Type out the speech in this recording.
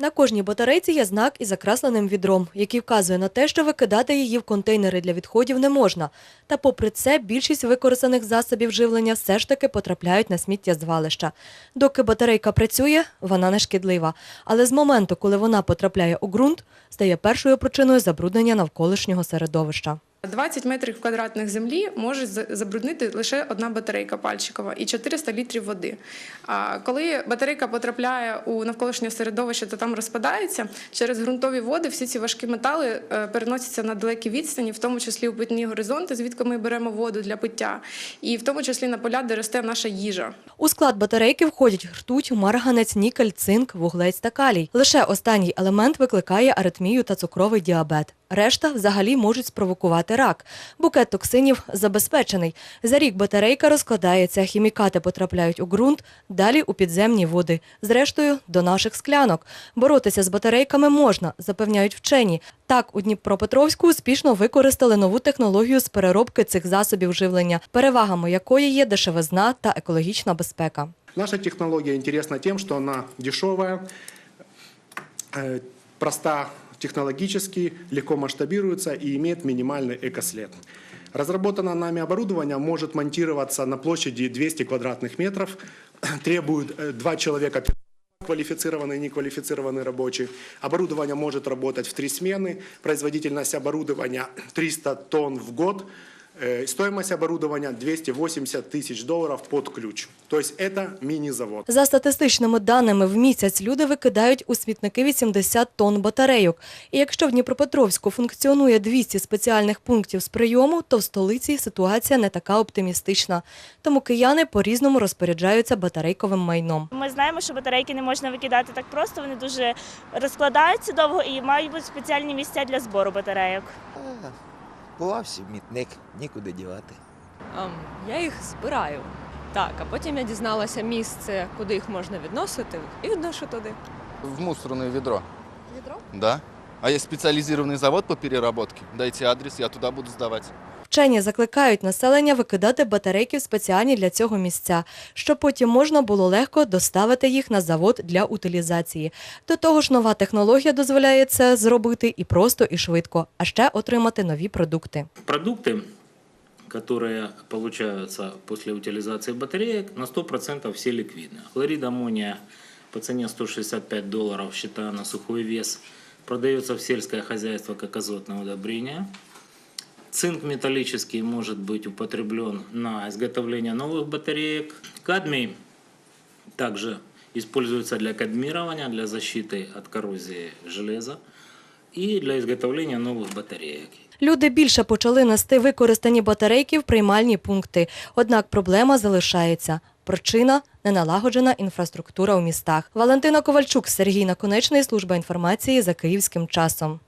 На кожній батарейці є знак із закресленим відром, який вказує на те, що викидати її в контейнери для відходів не можна. Та попри це, більшість використаних засобів живлення все ж таки потрапляють на сміттєзвалища. Доки батарейка працює, вона не шкідлива. Але з моменту, коли вона потрапляє у ґрунт, стає першою причиною забруднення навколишнього середовища. 20 метрів квадратних землі може забруднити лише одна батарейка пальчикова і 400 літрів води. А коли батарейка потрапляє у навколишнє середовище, то там розпадається. Через ґрунтові води всі ці важкі метали е, переносяться на далекі відстані, в тому числі у питні горизонти, звідки ми беремо воду для пиття, і в тому числі на поля, де росте наша їжа. У склад батарейки входять ртуть, марганець, нікель, цинк, вуглець та калій. Лише останній елемент викликає аритмію та цукровий діабет. Решта взагалі можуть спровокувати рак. Букет токсинів забезпечений. За рік батарейка розкладається, хімікати потрапляють у ґрунт, далі у підземні води. Зрештою, до наших склянок. Боротися з батарейками можна, запевняють вчені. Так, у Дніпропетровську успішно використали нову технологію з переробки цих засобів живлення, перевагами якої є дешевизна та екологічна безпека. Наша технология интересна тем, что она дешевая, э, проста технологически, легко масштабируется и имеет минимальный экослед. Разработанное нами оборудование может монтироваться на площади 200 квадратных метров, требует э, два человека квалифицированный и неквалифицированный рабочий. Оборудование может работать в три смены. Производительность оборудования 300 тонн в год. Э, Стоимость оборудования 280 тысяч долларов под ключ. То есть это мини-завод. За статистичними даними, в місяць люди викидають у смітники 80 тонн батарейок. І якщо в Дніпропетровську функціонує 200 спеціальних пунктів з прийому, то в столиці ситуація не така оптимістична. Тому кияни по-різному розпоряджаються батарейковим майном. Ми знаємо, що батарейки не можна викидати так просто, вони дуже розкладаються довго і мають бути спеціальні місця для збору батарейок. Бував смітник, нікуди дівати. Ем, Я їх збираю. Так, а потім я дізналася місце, куди їх можна відносити, і відношу туди. В мусорне відро. Відро? Да. А є спеціалізований завод по переработке. Дайте адрес, я туди буду сдавать. Вчені закликають населення викидати батарейки в спеціальні для цього місця, щоб потім можна було легко доставити їх на завод для утилізації. До того ж, нова технологія дозволяє це зробити і просто, і швидко, а ще отримати нові продукти. Продукты, которые получаются после утилизации батареек, на 100% все ликвидны. Хлорид аммония по цене 165 долларов, считая на сухой вес, продается в сельское хозяйство как азотное удобрение. Цинк металлический может быть употреблен на изготовление новых батареек. Кадмий также используется для кадмирования, для защиты от коррозии железа и для изготовления новых батареек. Люди більше почали нести використані батарейки в приймальні пункти. Однак проблема залишається. Причина неналагоджена інфраструктура у містах. Валентина Ковальчук, Сергій Наконечний, служба інформації за київським часом.